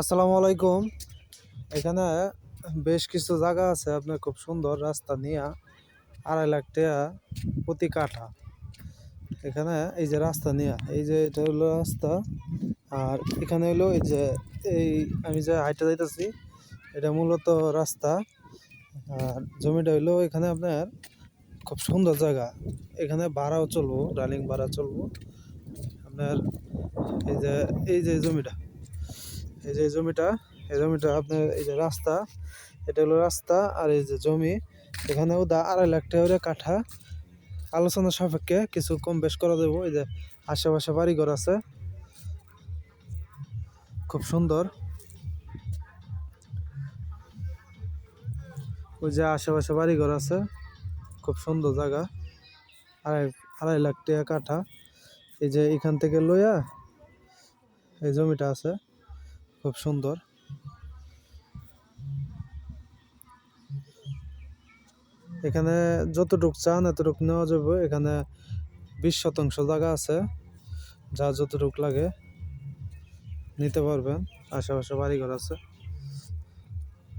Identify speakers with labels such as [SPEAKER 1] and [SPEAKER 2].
[SPEAKER 1] আসসালামু আলাইকুম। এখানে বেশ কিছু জায়গা আছে, আপনার খুব সুন্দর রাস্তা নিয়ে আড়াই লাখ টাকা প্রতি কাঠা। এখানে এই যে রাস্তা নিয়ে, এই যে এটা হলো রাস্তা, আর এখানে হলো এই যে, এই আমি যে হাইটে যাইতেছি, এটা মূলত রাস্তা। আর জমিটা হইল এখানে আপনার খুব সুন্দর জায়গা। এখানে ভাড়াও চলবো রানিং ভাড়া চলবো। আপনার এই যে এই যে জমিটা। এই যে জমিটা, এই জমিটা আপনার এই যে রাস্তা, এটা হলো রাস্তা আর এই যে জমি এখানেও দা আড়াই লাখ টাকা কাঠা। আলোচনা সাপেক্ষে কিছু কম বেশ করা দেবো এই যে আশেপাশে বাড়িঘর আছে। খুব সুন্দর। ওই যে আশেপাশে বাড়িঘর আছে। খুব সুন্দর জায়গা। আড়াই আড়াই লাখ টাকা কাঠা। এই যে এখান থেকে লইয়া এই জমিটা আছে। খুব সুন্দর। এখানে যতটুক চান এতটুক নেওয়া যাবে। এখানে বিশ শতাংশ জায়গা আছে, যা যতটুক লাগে নিতে পারবেন। আশেপাশে বাড়িঘর আছে।